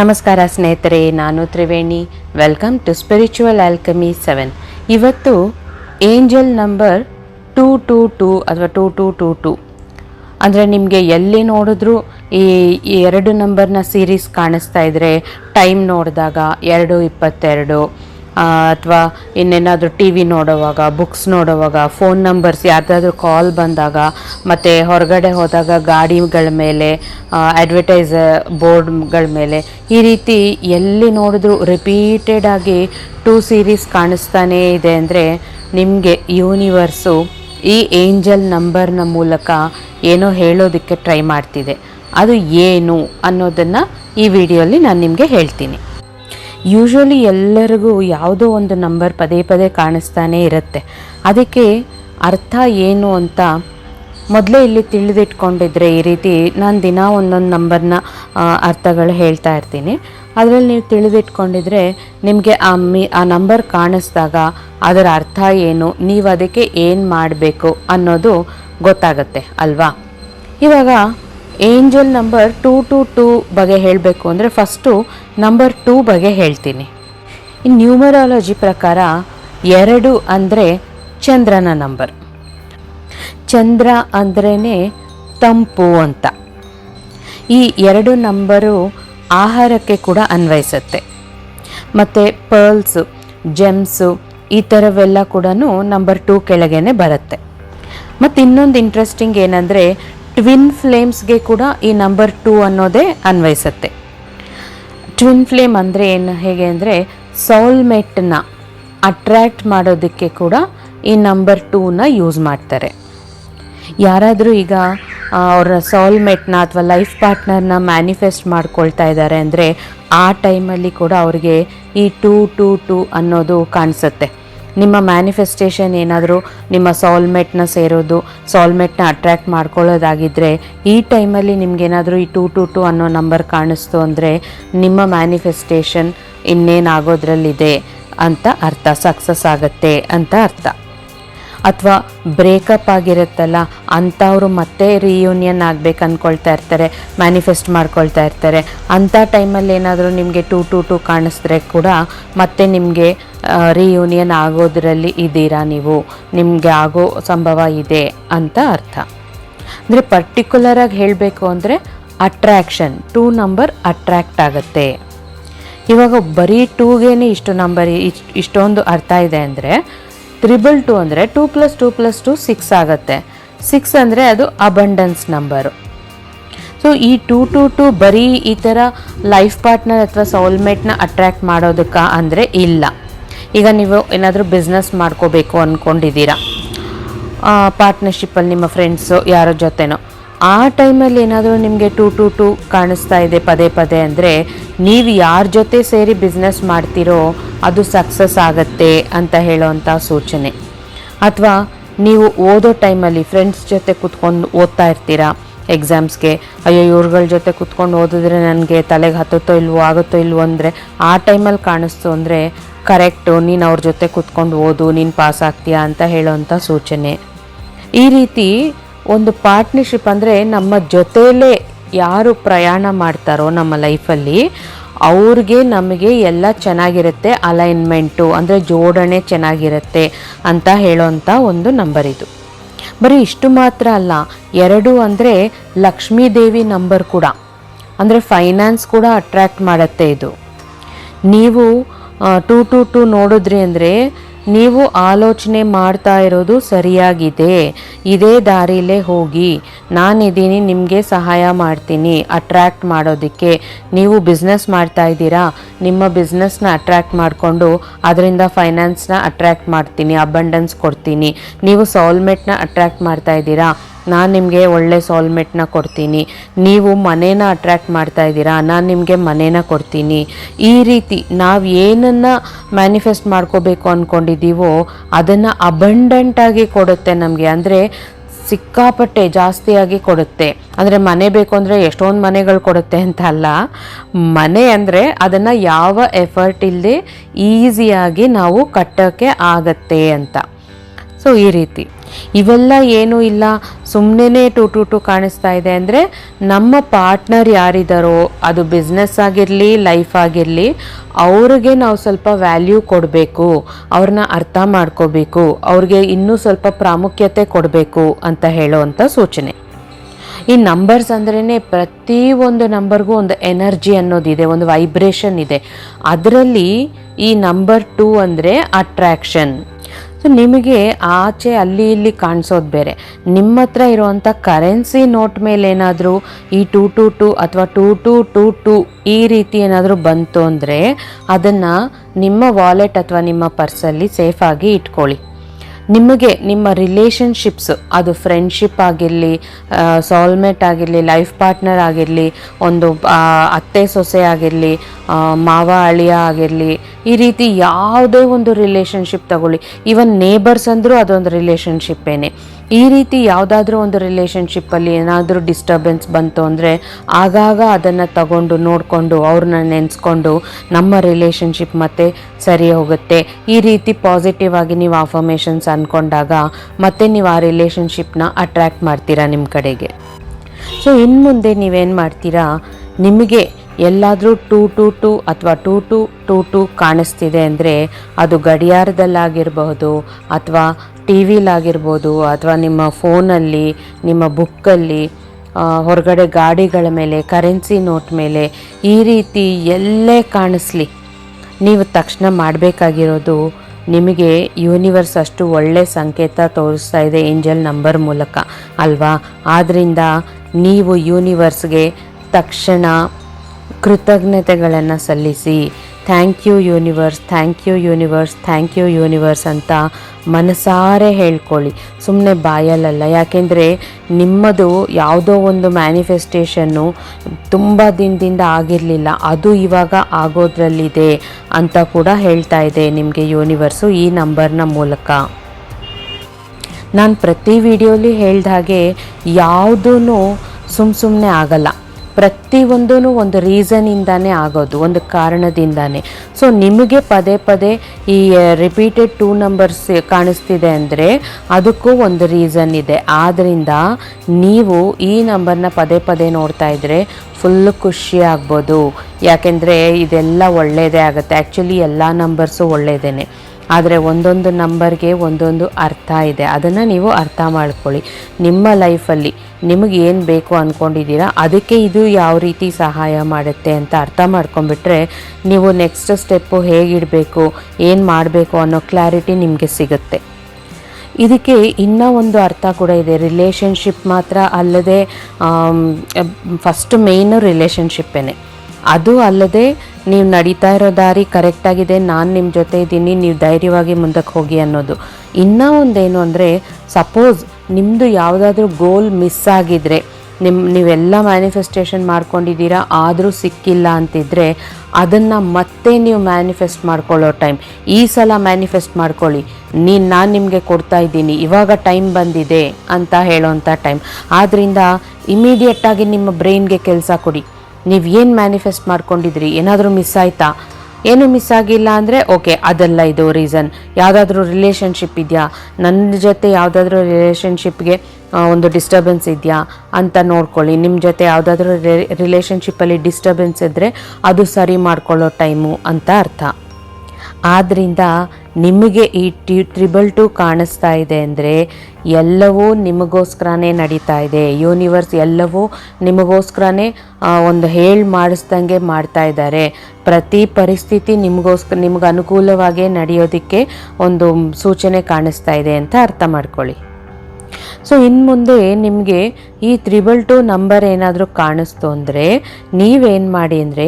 ನಮಸ್ಕಾರ ಸ್ನೇಹಿತರೆ, ನಾನು Triveni. Welcome to spiritual alchemy seven ಇವತ್ತು angel number two two two ಅಥವಾ ಟೂ ಟೂ ಟೂ ಟೂ ಅಂದರೆ ನಿಮಗೆ ಎಲ್ಲಿ ನೋಡಿದ್ರೂ ಈ ಎರಡು ನಂಬರ್ನ ಸೀರೀಸ್ ಕಾಣಿಸ್ತಾ ಇದ್ದರೆ ಟೈಮ್ ನೋಡಿದಾಗ ಎರಡು ಇಪ್ಪತ್ತೆರಡು. ಅಥವಾ ಇನ್ನೇನಾದರೂ ಟಿ ವಿ ನೋಡೋವಾಗ ಬುಕ್ಸ್ ನೋಡೋವಾಗ ಫೋನ್ ನಂಬರ್ಸ್ ಯಾರ್ದಾದ್ರೂ ಕಾಲ್ ಬಂದಾಗ, ಮತ್ತು ಹೊರಗಡೆ ಹೋದಾಗ ಗಾಡಿಗಳ ಮೇಲೆ ಅಡ್ವರ್ಟೈಸ್ ಬೋರ್ಡ್ಗಳ ಮೇಲೆ, ಈ ರೀತಿ ಎಲ್ಲಿ ನೋಡಿದ್ರೂ ರಿಪೀಟೆಡ್ ಆಗಿ ಟೂ ಸೀರೀಸ್ ಕಾಣಿಸ್ತಾನೇ ಇದೆ ಅಂದರೆ ನಿಮಗೆ ಯೂನಿವರ್ಸು ಈ ಏಂಜಲ್ ನಂಬರ್ನ ಮೂಲಕ ಏನೋ ಹೇಳೋದಕ್ಕೆ ಟ್ರೈ ಮಾಡ್ತಿದೆ. ಅದು ಏನು ಅನ್ನೋದನ್ನು ಈ ವಿಡಿಯೋಲಿ ನಾನು ನಿಮಗೆ ಹೇಳ್ತೀನಿ. ಯೂಶ್ವಲಿ ಎಲ್ಲರಿಗೂ ಯಾವುದೋ ಒಂದು ನಂಬರ್ ಪದೇ ಪದೇ ಕಾಣಿಸ್ತಾನೇ ಇರುತ್ತೆ. ಅದಕ್ಕೆ ಅರ್ಥ ಏನು ಅಂತ ಮೊದಲೇ ಇಲ್ಲಿ ತಿಳಿದಿಟ್ಕೊಂಡಿದ್ರೆ ಈ ರೀತಿ ನಾನು ದಿನ ಒಂದೊಂದು ನಂಬರ್ನ ಅರ್ಥಗಳು ಹೇಳ್ತಾ ಇರ್ತೀನಿ. ಅದರಲ್ಲಿ ನೀವು ತಿಳಿದಿಟ್ಕೊಂಡಿದ್ರೆ ನಿಮಗೆ ಆ ಮಿ, ಆ ನಂಬರ್ ಕಾಣಿಸ್ದಾಗ ಅದರ ಅರ್ಥ ಏನು, ನೀವು ಅದಕ್ಕೆ ಏನು ಮಾಡಬೇಕು ಅನ್ನೋದು ಗೊತ್ತಾಗತ್ತೆ, ಅಲ್ವಾ? ಇವಾಗ angel number two two two ಬಗ್ಗೆ ಹೇಳಬೇಕು ಅಂದರೆ ಫಸ್ಟು ನಂಬರ್ ಟೂ ಬಗ್ಗೆ ಹೇಳ್ತೀನಿ. ಇನ್ನು ನ್ಯೂಮರಾಲಜಿ ಪ್ರಕಾರ ಎರಡು ಅಂದರೆ ಚಂದ್ರನ ನಂಬರ್ ಚಂದ್ರ ಅಂದ್ರೇ ತಂಪು ಅಂತ. ಈ ಎರಡು ನಂಬರು ಆಹಾರಕ್ಕೆ ಕೂಡ ಅನ್ವಯಿಸುತ್ತೆ. ಮತ್ತು ಪರ್ಲ್ಸು ಜೆಮ್ಸು ಈ ಥರವೆಲ್ಲ ಕೂಡ ನಂಬರ್ ಟೂ ಕೆಳಗೇ ಬರುತ್ತೆ. ಮತ್ತು ಇನ್ನೊಂದು ಇಂಟ್ರೆಸ್ಟಿಂಗ್ ಏನಂದರೆ ಟ್ವಿನ್ ಫ್ಲೇಮ್ಸ್ಗೆ ಕೂಡ ಈ ನಂಬರ್ ಟೂ ಅನ್ನೋದೇ ಅನ್ವಯಿಸುತ್ತೆ. ಟ್ವಿನ್ ಫ್ಲೇಮ್ ಅಂದರೆ ಏನು? ಹೇಗೆ ಅಂದರೆ ಸೌಲ್ಮೇಟ್ನ ಅಟ್ರ್ಯಾಕ್ಟ್ ಮಾಡೋದಕ್ಕೆ ಕೂಡ ಈ ನಂಬರ್ ಟೂನ ಯೂಸ್ ಮಾಡ್ತಾರೆ. ಯಾರಾದರೂ ಈಗ ಅವರ ಸೌಲ್ಮೇಟ್ನ ಅಥವಾ ಲೈಫ್ ಪಾರ್ಟ್ನರ್ನ ಮ್ಯಾನಿಫೆಸ್ಟ್ ಮಾಡ್ಕೊಳ್ತಾ ಇದ್ದಾರೆ ಅಂದರೆ ಆ ಟೈಮಲ್ಲಿ ಕೂಡ ಅವ್ರಿಗೆ ಈ ಟೂ ಟೂ ಟೂ ಅನ್ನೋದು ಕಾಣಿಸುತ್ತೆ. ನಿಮ್ಮ ಮ್ಯಾನಿಫೆಸ್ಟೇಷನ್ ಏನಾದರೂ ನಿಮ್ಮ ಸೌಲ್ಮೇಟ್ನ ಸೇರೋದು ಸಾಲ್ಮೆಟ್ನ ಅಟ್ರ್ಯಾಕ್ಟ್ ಮಾಡ್ಕೊಳ್ಳೋದಾಗಿದ್ದರೆ ಈ ಟೈಮಲ್ಲಿ ನಿಮಗೇನಾದರೂ ಈ ಟೂ ಟೂ ಟೂ ಅನ್ನೋ ನಂಬರ್ ಕಾಣಿಸ್ತು ಅಂದರೆ, ನಿಮ್ಮ ಮ್ಯಾನಿಫೆಸ್ಟೇಷನ್ ಇನ್ನೇನಾಗೋದ್ರಲ್ಲಿದೆ ಅಂತ ಅರ್ಥ ಸಕ್ಸಸ್ ಆಗುತ್ತೆ ಅಂತ ಅರ್ಥ. ಅಥವಾ ಬ್ರೇಕಪ್ ಆಗಿರುತ್ತಲ್ಲ, ಅಂಥವ್ರು ಮತ್ತೆ ರಿಯೂನಿಯನ್ ಆಗ್ಬೇಕು ಅಂದ್ಕೊಳ್ತಾ ಇರ್ತಾರೆ ಮ್ಯಾನಿಫೆಸ್ಟ್ ಮಾಡ್ಕೊಳ್ತಾ ಇರ್ತಾರೆ. ಅಂಥ ಟೈಮಲ್ಲಿ ಏನಾದರೂ ನಿಮಗೆ ಟೂ ಟೂ ಟೂ ಕಾಣಿಸಿದ್ರೆ ಕೂಡ ಮತ್ತೆ ನಿಮಗೆ ರಿಯೂನಿಯನ್ ಆಗೋದ್ರಲ್ಲಿ ಇದ್ದೀರಾ ನೀವು? ನಿಮಗೆ ಆಗೋ ಸಂಭವ ಇದೆ ಅಂತ ಅರ್ಥ. ಅಂದರೆ ಪರ್ಟಿಕ್ಯುಲರಾಗಿ ಹೇಳಬೇಕು ಅಂದರೆ ಅಟ್ರ್ಯಾಕ್ಷನ್ ಟೂ ನಂಬರ್ ಅಟ್ರ್ಯಾಕ್ಟ್ ಆಗುತ್ತೆ. ಇವಾಗ ಬರೀ ಟೂಗೇನೆ ಇಷ್ಟು ನಂಬರ್ ಇಷ್ಟು ಇಷ್ಟೊಂದು ಅರ್ಥ ಇದೆ ಅಂದರೆ ತ್ರಿಬಲ್ ಟು ಅಂದರೆ two plus two plus two six ಆಗುತ್ತೆ. ಸಿಕ್ಸ್ ಅಂದರೆ ಅದು ಅಬಂಡನ್ಸ್ ನಂಬರು ಸೊ ಈ ಟೂ ಟು ಟು ಬರೀ ಈ ಥರ ಲೈಫ್ ಪಾರ್ಟ್ನರ್ ಅಥವಾ ಸೌಲ್ಮೇಟ್ನ ಅಟ್ರ್ಯಾಕ್ಟ್ ಮಾಡೋದಕ್ಕೆ ಅಂದರೆ ಇಲ್ಲ. ಈಗ ನೀವು ಏನಾದರೂ ಬಿಸ್ನೆಸ್ ಮಾಡ್ಕೋಬೇಕು ಅಂದ್ಕೊಂಡಿದ್ದೀರಾ ಪಾರ್ಟ್ನರ್ಶಿಪ್ಪಲ್ಲಿ ನಿಮ್ಮ ಫ್ರೆಂಡ್ಸು ಯಾರ ಜೊತೆನೋ. ಆ ಟೈಮಲ್ಲಿ ಏನಾದರೂ ನಿಮಗೆ ಟೂ ಟು ಟು ಕಾಣಿಸ್ತಾ ಇದೆ ಪದೇ ಪದೇ ಅಂದರೆ, ನೀವು ಯಾರ ಜೊತೆ ಸೇರಿ ಬಿಸ್ನೆಸ್ ಮಾಡ್ತೀರೋ ಅದು ಸಕ್ಸಸ್ ಆಗತ್ತೆ ಅಂತ ಹೇಳೋವಂಥ ಸೂಚನೆ. ಅಥವಾ ನೀವು ಓದೋ ಟೈಮಲ್ಲಿ ಫ್ರೆಂಡ್ಸ್ ಜೊತೆ ಕುತ್ಕೊಂಡು ಓದ್ತಾ ಇರ್ತೀರಾ? ಎಕ್ಸಾಮ್ಸ್ಗೆ ಅಯ್ಯೋ, ಇವ್ರುಗಳ ಜೊತೆ ಕುತ್ಕೊಂಡು ಓದಿದ್ರೆ ನನಗೆ ತಲೆಗೆ ಹತ್ತುತ್ತೋ ಇಲ್ವೋ, ಆಗುತ್ತೋ ಇಲ್ವೋ ಅಂದರೆ ಆ ಟೈಮಲ್ಲಿ ಕಾಣಿಸ್ತು ಅಂದರೆ ಕರೆಕ್ಟು ನೀನು ಅವ್ರ ಜೊತೆ ಕುತ್ಕೊಂಡು ಓದು, ನೀನು ಪಾಸ್ ಆಗ್ತೀಯಾ ಅಂತ ಹೇಳೋವಂಥ ಸೂಚನೆ. ಈ ರೀತಿ ಒಂದು ಪಾರ್ಟ್ನರ್ಶಿಪ್ ಅಂದರೆ ನಮ್ಮ ಜೊತೆಯಲ್ಲೇ ಯಾರು ಪ್ರಯಾಣ ಮಾಡ್ತಾರೋ ನಮ್ಮ ಲೈಫಲ್ಲಿ, ಅವ್ರಿಗೆ ನಮಗೆ ಎಲ್ಲ ಚೆನ್ನಾಗಿರುತ್ತೆ, ಅಲೈನ್ಮೆಂಟು, ಅಂದರೆ ಜೋಡಣೆ ಚೆನ್ನಾಗಿರುತ್ತೆ ಅಂತ ಹೇಳೋವಂಥ ಒಂದು ನಂಬರ್ ಇದು. ಬರೀ ಇಷ್ಟು ಮಾತ್ರ ಅಲ್ಲ, ಎರಡು ಅಂದರೆ ಲಕ್ಷ್ಮೀ ದೇವಿ ನಂಬರ್ ಕೂಡ, ಅಂದರೆ ಫೈನಾನ್ಸ್ ಕೂಡ ಅಟ್ರ್ಯಾಕ್ಟ್ ಮಾಡುತ್ತೆ ಇದು. ನೀವು ಟೂ ಟು ಟು ನೋಡಿದ್ರಿ ಅಂದರೆ ನೀವು ಆಲೋಚನೆ ಮಾಡ್ತಾ ಇರೋದು ಸರಿಯಾಗಿದೆ. ಇದೇ ದಾರಿಲೇ ಹೋಗಿ. ನಾನಿದ್ದೀನಿ, ನಿಮಗೆ ಸಹಾಯ ಮಾಡ್ತೀನಿ ಅಟ್ರ್ಯಾಕ್ಟ್ ಮಾಡೋದಕ್ಕೆ. ನೀವು ಬಿಸ್ನೆಸ್ ಮಾಡ್ತಾ ಇದ್ದೀರಾ? ನಿಮ್ಮ ಬಿಸ್ನೆಸ್ನ ಅಟ್ರ್ಯಾಕ್ಟ್ ಮಾಡಿಕೊಂಡು ಅದರಿಂದ ಫೈನಾನ್ಸ್ನ ಅಟ್ರ್ಯಾಕ್ಟ್ ಮಾಡ್ತೀನಿ ಅಬಂಡೆನ್ಸ್ ಕೊಡ್ತೀನಿ. ನೀವು ಸೌಲ್ಮೇಟ್ನ ಅಟ್ರ್ಯಾಕ್ಟ್ ಮಾಡ್ತಾ ಇದ್ದೀರಾ? ನಾನು ನಿಮಗೆ ಒಳ್ಳೆ ಸಾಲ್ಮೆಟ್ನ ಕೊಡ್ತೀನಿ. ನೀವು ಮನೇನ ಅಟ್ರ್ಯಾಕ್ಟ್ ಮಾಡ್ತಾ ಇದ್ದೀರಾ, ನಾನು ನಿಮಗೆ ಮನೇನ ಕೊಡ್ತೀನಿ. ಈ ರೀತಿ ನಾವು ಏನನ್ನು ಮ್ಯಾನಿಫೆಸ್ಟ್ ಮಾಡ್ಕೋಬೇಕು ಅಂದ್ಕೊಂಡಿದ್ದೀವೋ ಅದನ್ನು ಅಬಂಡೆಂಟಾಗಿ ಕೊಡುತ್ತೆ ನಮಗೆ. ಅಂದರೆ ಸಿಕ್ಕಾಪಟ್ಟೆ ಜಾಸ್ತಿಯಾಗಿ ಕೊಡುತ್ತೆ. ಅಂದರೆ ಮನೆ ಬೇಕು ಅಂದರೆ ಎಷ್ಟೊಂದು ಮನೆಗಳು ಕೊಡುತ್ತೆ ಅಂತ ಅಲ್ಲ. ಮನೆ ಅಂದರೆ ಅದನ್ನು ಯಾವ ಎಫರ್ಟ್ ಇಲ್ಲದೆ ಈಸಿಯಾಗಿ ನಾವು ಕಟ್ಟೋಕ್ಕೆ ಆಗತ್ತೆ ಅಂತ. ಸೊ ಈ ರೀತಿ. ಇವೆಲ್ಲ ಏನೂ ಇಲ್ಲ. ಸುಮ್ಮನೆ ಟು ಟು ಟು ಕಾಣಿಸ್ತಾ ಇದೆ ಅಂದರೆ ನಮ್ಮ ಪಾರ್ಟ್ನರ್ ಯಾರಿದ್ದಾರೋ ಅದು ಬಿಸ್ನೆಸ್ ಆಗಿರಲಿ ಲೈಫ್ ಆಗಿರಲಿ, ಅವ್ರಿಗೆ ನಾವು ಸ್ವಲ್ಪ ವ್ಯಾಲ್ಯೂ ಕೊಡಬೇಕು, ಅವ್ರನ್ನ ಅರ್ಥ ಮಾಡ್ಕೋಬೇಕು, ಅವ್ರಿಗೆ ಇನ್ನೂ ಸ್ವಲ್ಪ ಪ್ರಾಮುಖ್ಯತೆ ಕೊಡಬೇಕು ಅಂತ ಹೇಳೋವಂಥ ಸೂಚನೆ. ಈ ನಂಬರ್ಸ್ ಅಂದ್ರೇ ಪ್ರತಿ ಒಂದು ನಂಬರ್ಗೂ ಒಂದು ಎನರ್ಜಿ ಅನ್ನೋದಿದೆ ಒಂದು ವೈಬ್ರೇಷನ್ ಇದೆ. ಅದರಲ್ಲಿ ಈ ನಂಬರ್ ಟೂ ಅಂದರೆ ಅಟ್ರ್ಯಾಕ್ಷನ್ ನಿಮಗೆ ಆಚೆ ಅಲ್ಲಿ ಇಲ್ಲಿ ಕಾಣಿಸೋದು ಬೇರೆ. ನಿಮ್ಮ ಹತ್ರ ಇರುವಂಥ ಕರೆನ್ಸಿ ನೋಟ್ ಮೇಲೆ ಏನಾದರೂ ಈ ಟೂ ಟು ಟು ಅಥವಾ ಟೂ ಟು ಟೂ ಟು ಈ ರೀತಿ ಏನಾದರೂ ಬಂತು ಅಂದರೆ ಅದನ್ನು ನಿಮ್ಮ ವಾಲೆಟ್ ಅಥವಾ ನಿಮ್ಮ ಪರ್ಸಲ್ಲಿ ಸೇಫಾಗಿ ಇಟ್ಕೊಳ್ಳಿ. ನಿಮಗೆ ನಿಮ್ಮ ರಿಲೇಷನ್ಶಿಪ್ಸ್ ಅದು ಫ್ರೆಂಡ್ಶಿಪ್ ಆಗಿರಲಿ ಸಾಲ್ಮೇಟ್ ಆಗಿರಲಿ ಲೈಫ್ ಪಾರ್ಟ್ನರ್ ಆಗಿರಲಿ, ಒಂದು ಅತ್ತೆ ಸೊಸೆ ಆಗಿರಲಿ ಮಾವ ಅಳಿಯ ಆಗಿರಲಿ, ಈ ರೀತಿ ಯಾವುದೇ ಒಂದು ರಿಲೇಷನ್ಶಿಪ್ ತಗೊಳ್ಳಿ. ಈವನ್ ನೇಬರ್ಸ್ ಅಂದರೂ ಅದೊಂದು ರಿಲೇಷನ್ಶಿಪ್ಪೇನೆ ಈ ರೀತಿ ಯಾವುದಾದ್ರೂ ಒಂದು ರಿಲೇಷನ್ಶಿಪ್ಪಲ್ಲಿ ಏನಾದರೂ ಡಿಸ್ಟರ್ಬೆನ್ಸ್ ಬಂತು ಅಂದರೆ ಆಗಾಗ ಅದನ್ನು ತಗೊಂಡು ನೋಡಿಕೊಂಡು ಅವ್ರನ್ನ ನೆನೆಸ್ಕೊಂಡು ನಮ್ಮ ರಿಲೇಷನ್ಶಿಪ್ ಮತ್ತೆ ಸರಿ ಹೋಗುತ್ತೆ. ಈ ರೀತಿ ಪಾಸಿಟಿವ್ ಆಗಿ ನೀವು ಅಫರ್ಮೇಷನ್ಸ್ ಅಂದ್ಕೊಂಡಾಗ ಮತ್ತೆ ನೀವು ಆ ರಿಲೇಷನ್ಶಿಪ್ನ ಅಟ್ರ್ಯಾಕ್ಟ್ ಮಾಡ್ತೀರಾ ನಿಮ್ಮ ಕಡೆಗೆ. ಸೊ ಇನ್ನು ಮುಂದೆ ನೀವೇನು ಮಾಡ್ತೀರಾ? ನಿಮಗೆ ಎಲ್ಲಾದರೂ ಟೂ ಟು ಟು ಅಥವಾ ಟೂ ಟು ಟೂ ಟು ಕಾಣಿಸ್ತಿದೆ ಅಂದರೆ ಅದು ಗಡಿಯಾರದಲ್ಲಾಗಿರಬಹುದು ಅಥವಾ ಟಿ ವಿಲಾಗಿರ್ಬೋದು ಅಥವಾ ನಿಮ್ಮ ಫೋನಲ್ಲಿ, ನಿಮ್ಮ ಬುಕ್ಕಲ್ಲಿ ಹೊರಗಡೆ ಗಾಡಿಗಳ ಮೇಲೆ, ಕರೆನ್ಸಿ ನೋಟ್ ಮೇಲೆ ಈ ರೀತಿ ಎಲ್ಲೇ ಕಾಣಿಸ್ಲಿ. ನೀವು ತಕ್ಷಣ ಮಾಡಬೇಕಾಗಿರೋದು ನಿಮಗೆ ಯೂನಿವರ್ಸ್ ಅಷ್ಟು ಒಳ್ಳೆ ಸಂಕೇತ ತೋರಿಸ್ತಾ ಇದೆ ಏಂಜಲ್ ನಂಬರ್ ಮೂಲಕ, ಅಲ್ವಾ? ಆದ್ದರಿಂದ ನೀವು ಯೂನಿವರ್ಸ್ಗೆ ತಕ್ಷಣ ಕೃತಜ್ಞತೆಗಳನ್ನು ಸಲ್ಲಿಸಿ thank you universe thank you universe thank you universe ಅಂತ ಮನಸಾರೆ ಹೇಳ್ಕೊಳ್ಳಿ. ಸುಮ್ಮನೆ ಬಾಯಲ್ಲಲ್ಲ. ಯಾಕೆಂದರೆ ನಿಮ್ಮದು ಯಾವುದೋ ಒಂದು ಮ್ಯಾನಿಫೆಸ್ಟೇಷನ್ನು ತುಂಬ ದಿನದಿಂದ ಆಗಿರಲಿಲ್ಲ. ಅದು ಇವಾಗ ಆಗೋದ್ರಲ್ಲಿದೆ ಅಂತ ಕೂಡ ಹೇಳ್ತಾ ಇದೆ ನಿಮಗೆ ಯೂನಿವರ್ಸು ಈ ನಂಬರ್ನ ಮೂಲಕ. ನಾನು ಪ್ರತಿ ವಿಡಿಯೋಲಿ ಹೇಳ್ದ ಹಾಗೆ ಯಾವುದೂ ಸುಮ್ಮ ಸುಮ್ಮನೆ ಆಗಲ್ಲ. ಪ್ರತಿಯೊಂದೂ ಒಂದು ರೀಸನಿಂದಾನೇ ಆಗೋದು, ಒಂದು ಕಾರಣದಿಂದಾನೇ. ಸೊ ನಿಮಗೆ ಪದೇ ಪದೇ ಈ ರಿಪೀಟೆಡ್ ಟೂ ನಂಬರ್ಸ್ ಕಾಣಿಸ್ತಿದೆ ಅಂದರೆ ಅದಕ್ಕೂ ಒಂದು ರೀಸನ್ ಇದೆ. ಆದ್ದರಿಂದ ನೀವು ಈ ನಂಬರ್ನ ಪದೇ ಪದೇ ನೋಡ್ತಾ ಇದ್ದರೆ ಫುಲ್ಲು ಖುಷಿ ಆಗ್ಬೋದು. ಯಾಕೆಂದರೆ ಇದೆಲ್ಲ ಒಳ್ಳೆಯದೇ ಆಗುತ್ತೆ. ಆ್ಯಕ್ಚುಲಿ ಎಲ್ಲ ನಂಬರ್ಸು ಒಳ್ಳೆಯದೇ ಆದರೆ ಒಂದೊಂದು ನಂಬರ್ಗೆ ಒಂದೊಂದು ಅರ್ಥ ಇದೆ. ಅದನ್ನು ನೀವು ಅರ್ಥ ಮಾಡ್ಕೊಳ್ಳಿ. ನಿಮ್ಮ ಲೈಫಲ್ಲಿ ನಿಮಗೆ ಏನು ಬೇಕು ಅಂದ್ಕೊಂಡಿದ್ದೀರಾ ಅದಕ್ಕೆ ಇದು ಯಾವ ರೀತಿ ಸಹಾಯ ಮಾಡುತ್ತೆ ಅಂತ ಅರ್ಥ ಮಾಡ್ಕೊಂಡ್ಬಿಟ್ರೆ ನೀವು ನೆಕ್ಸ್ಟ್ ಸ್ಟೆಪ್ಪು ಹೇಗಿಡಬೇಕು, ಏನು ಮಾಡಬೇಕು ಅನ್ನೋ ಕ್ಲಾರಿಟಿ ನಿಮಗೆ ಸಿಗುತ್ತೆ. ಇದಕ್ಕೆ ಇನ್ನೂ ಒಂದು ಅರ್ಥ ಕೂಡ ಇದೆ. ರಿಲೇಷನ್ಶಿಪ್ ಮಾತ್ರ ಅಲ್ಲದೆ ಫಸ್ಟ್ ಮೇಯ್ನು ರಿಲೇಷನ್ಶಿಪ್ಪೇನೆ ಅದು ಅಲ್ಲದೆ ನೀವು ನಡೀತಾ ಇರೋ ದಾರಿ ಕರೆಕ್ಟಾಗಿದೆ ನಾನು ನಿಮ್ಮ ಜೊತೆ ಇದ್ದೀನಿ, ನೀವು ಧೈರ್ಯವಾಗಿ ಮುಂದಕ್ಕೆ ಹೋಗಿ ಅನ್ನೋದು. ಇನ್ನೂ ಒಂದೇನು ಅಂದರೆ ಸಪೋಸ್ ನಿಮ್ಮದು ಯಾವುದಾದ್ರೂ ಗೋಲ್ ಮಿಸ್ ಆಗಿದ್ರೆ ನಿಮ್ಮ ನೀವೆಲ್ಲ ಮ್ಯಾನಿಫೆಸ್ಟೇಷನ್ ಮಾಡ್ಕೊಂಡಿದ್ದೀರಾ, ಆದರೂ ಸಿಕ್ಕಿಲ್ಲ ಅಂತಿದ್ರೆ, ಅದನ್ನು ಮತ್ತೆ ನೀವು ಮ್ಯಾನಿಫೆಸ್ಟ್ ಮಾಡ್ಕೊಳ್ಳೋ ಟೈಮ್ ಈ ಸಲ ಮ್ಯಾನಿಫೆಸ್ಟ್ ಮಾಡ್ಕೊಳ್ಳಿ. ನೀನು, ನಾನು ನಿಮಗೆ ಕೊಡ್ತಾ ಇದ್ದೀನಿ, ಇವಾಗ ಟೈಮ್ ಬಂದಿದೆ ಅಂತ ಹೇಳೋವಂಥ ಟೈಮ್ ಆದ್ದರಿಂದ ಇಮಿಡಿಯೇಟಾಗಿ ನಿಮ್ಮ ಬ್ರೈನ್ಗೆ ಕೆಲಸ ಕೊಡಿ. ನೀವು ಏನು ಮ್ಯಾನಿಫೆಸ್ಟ್ ಮಾಡ್ಕೊಂಡಿದ್ರಿ? ಏನಾದರೂ ಮಿಸ್ ಆಯಿತಾ? ಏನು ಮಿಸ್ ಆಗಿಲ್ಲ ಅಂದರೆ ಓಕೆ ಅದೆಲ್ಲ ಇದು ರೀಸನ್ ಯಾವುದಾದ್ರೂ ರಿಲೇಷನ್ಶಿಪ್ ಇದೆಯಾ? ನನ್ನ ಜೊತೆ ಯಾವುದಾದ್ರೂ ರಿಲೇಷನ್ಶಿಪ್ಗೆ ಒಂದು ಡಿಸ್ಟರ್ಬೆನ್ಸ್ ಇದೆಯಾ? ಅಂತ ನೋಡ್ಕೊಳ್ಳಿ. ನಿಮ್ಮ ಜೊತೆ ಯಾವುದಾದ್ರೂ ರಿಲೇಷನ್ಶಿಪ್ಪಲ್ಲಿ ಡಿಸ್ಟರ್ಬೆನ್ಸ್ ಇದ್ದರೆ ಅದು ಸರಿ ಮಾಡ್ಕೊಳ್ಳೋ ಟೈಮು ಅಂತ ಅರ್ಥ. ಆದ್ದರಿಂದ ನಿಮಗೆ ಈ ಟಿ ತ್ರಿಬಲ್ ಟು ಕಾಣಿಸ್ತಾ ಇದೆ ಅಂದರೆ ಎಲ್ಲವೂ ನಿಮಗೋಸ್ಕರನೇ ನಡೀತಾ ಇದೆ. ಯೂನಿವರ್ಸ್ ಎಲ್ಲವೂ ನಿಮಗೋಸ್ಕರನೇ ಒಂದು ಹೇಳಿ ಮಾಡಿಸ್ದಂಗೆ ಮಾಡ್ತಾ ಇದ್ದಾರೆ. ಪ್ರತಿ ಪರಿಸ್ಥಿತಿ ನಿಮಗೋಸ್ಕರ ನಿಮ್ಗೆ ಅನುಕೂಲವಾಗೇ ನಡೆಯೋದಕ್ಕೆ ಒಂದು ಸೂಚನೆ ಕಾಣಿಸ್ತಾ ಇದೆ ಅಂತ ಅರ್ಥ ಮಾಡ್ಕೊಳ್ಳಿ. ಸೊ ಇನ್ನು ಮುಂದೆ ನಿಮಗೆ ಈ ತ್ರಿಬಲ್ ಟು ನಂಬರ್ ಏನಾದರೂ ಕಾಣಿಸ್ತು ಅಂದರೆ, ನೀವೇನು ಮಾಡಿ ಅಂದರೆ,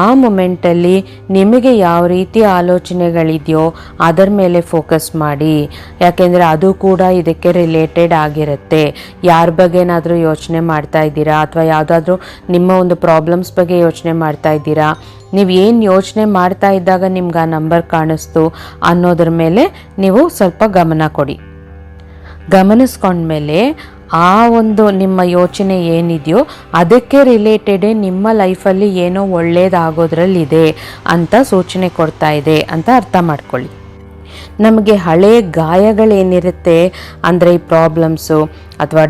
ಆ ಮೊಮೆಂಟಲ್ಲಿ ನಿಮಗೆ ಯಾವ ರೀತಿ ಆಲೋಚನೆಗಳಿದೆಯೋ ಅದರ ಮೇಲೆ ಫೋಕಸ್ ಮಾಡಿ. ಯಾಕೆಂದರೆ ಅದು ಕೂಡ ಇದಕ್ಕೆ ರಿಲೇಟೆಡ್ ಆಗಿರುತ್ತೆ. ಯಾರ ಬಗ್ಗೆನಾದರೂ ಯೋಚನೆ ಮಾಡ್ತಾ ಇದ್ದೀರಾ? ಅಥವಾ ಯಾವುದಾದ್ರೂ ನಿಮ್ಮ ಒಂದು ಪ್ರಾಬ್ಲಮ್ಸ್ ಬಗ್ಗೆ ಯೋಚನೆ ಮಾಡ್ತಾ ಇದ್ದೀರಾ? ನೀವು ಏನು ಯೋಚನೆ ಮಾಡ್ತಾ ಇದ್ದಾಗ ನಿಮ್ಗೆ ಆ ನಂಬರ್ ಕಾಣಿಸ್ತು ಅನ್ನೋದ್ರ ಮೇಲೆ ನೀವು ಸ್ವಲ್ಪ ಗಮನ ಕೊಡಿ. ಗಮನಿಸ್ಕೊಂಡ್ಮೇಲೆ ಆ ಒಂದು ನಿಮ್ಮ ಯೋಚನೆ ಏನಿದೆಯೋ ಅದಕ್ಕೆ ರಿಲೇಟೆಡೇ ನಿಮ್ಮ ಲೈಫಲ್ಲಿ ಏನೋ ಒಳ್ಳೇದಾಗೋದ್ರಲ್ಲಿದೆ ಅಂತ ಸೂಚನೆ ಕೊಡ್ತಾ ಇದೆ ಅಂತ ಅರ್ಥ ಮಾಡ್ಕೊಳ್ಳಿ. ನಮಗೆ ಹಳೆ ಗಾಯಗಳೇನಿರುತ್ತೆ, ಅಂದರೆ ಈ ಪ್ರಾಬ್ಲಮ್ಸು ಅಥವಾ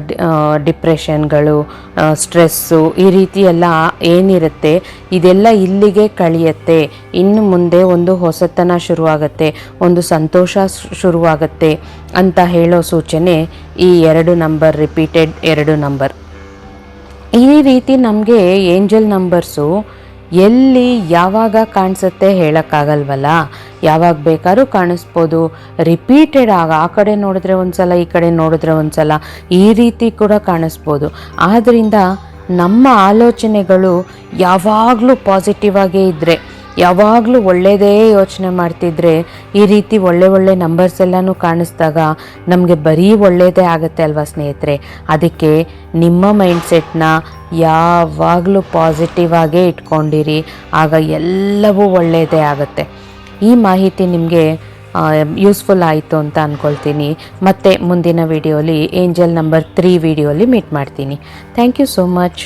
ಡಿಪ್ರೆಷನ್ಗಳು ಸ್ಟ್ರೆಸ್ಸು ಈ ರೀತಿ ಎಲ್ಲ ಏನಿರುತ್ತೆ, ಇದೆಲ್ಲ ಇಲ್ಲಿಗೆ ಕಳಿಯತ್ತೆ. ಇನ್ನು ಮುಂದೆ ಒಂದು ಹೊಸತನ ಶುರುವಾಗುತ್ತೆ, ಒಂದು ಸಂತೋಷ ಶುರುವಾಗುತ್ತೆ ಅಂತ ಹೇಳೋ ಸೂಚನೆ ಈ ಎರಡು ನಂಬರ್ ರಿಪೀಟೆಡ್ ಎರಡು ನಂಬರ್. ಈ ರೀತಿ ನಮಗೆ ಏಂಜಲ್ ನಂಬರ್ಸು ಎಲ್ಲಿ ಯಾವಾಗ ಕಾಣಿಸುತ್ತೆ ಹೇಳೋಕ್ಕಾಗಲ್ವಲ್ಲ? ಯಾವಾಗ ಬೇಕಾದ್ರೂ ಕಾಣಿಸ್ಬೋದು. ರಿಪೀಟೆಡ್ ಆಗ ಆ ಕಡೆ ನೋಡಿದ್ರೆ ಒಂದ್ಸಲ, ಈ ಕಡೆ ನೋಡಿದ್ರೆ ಒಂದ್ಸಲ ಈ ರೀತಿ ಕೂಡ ಕಾಣಿಸ್ಬೋದು. ಆದ್ದರಿಂದ ನಮ್ಮ ಆಲೋಚನೆಗಳು ಯಾವಾಗಲೂ ಪಾಸಿಟಿವ್ ಆಗೇ ಇದ್ದರೆ ಯಾವಾಗಲೂ ಒಳ್ಳೆಯದೇ ಯೋಚನೆ ಮಾಡ್ತಿದ್ರೆ ಈ ರೀತಿ ಒಳ್ಳೆ ಒಳ್ಳೆ ನಂಬರ್ಸ್ ಎಲ್ಲನೂ ಕಾಣಿಸ್ದಾಗ ನಮಗೆ ಬರೀ ಒಳ್ಳೆಯದೇ ಆಗುತ್ತೆ ಅಲ್ವಾ ಸ್ನೇಹಿತರೆ? ಅದಕ್ಕೆ ನಿಮ್ಮ ಮೈಂಡ್ಸೆಟ್ನ ಯಾವಾಗಲೂ ಪಾಸಿಟಿವ್ ಆಗೇ ಇಟ್ಕೊಂಡಿರಿ. ಆಗ ಎಲ್ಲವೂ ಒಳ್ಳೆಯದೇ ಆಗುತ್ತೆ. ಈ ಮಾಹಿತಿ ನಿಮಗೆ ಯೂಸ್ಫುಲ್ ಆಯಿತು ಅಂತ ಅಂದ್ಕೊಳ್ತೀನಿ ಮತ್ತೆ ಮುಂದಿನ ವಿಡಿಯೋಲಿ ಏಂಜಲ್ ನಂಬರ್ ತ್ರೀ ವಿಡಿಯೋಲಿ ಮೀಟ್ ಮಾಡ್ತೀನಿ. Thank you so much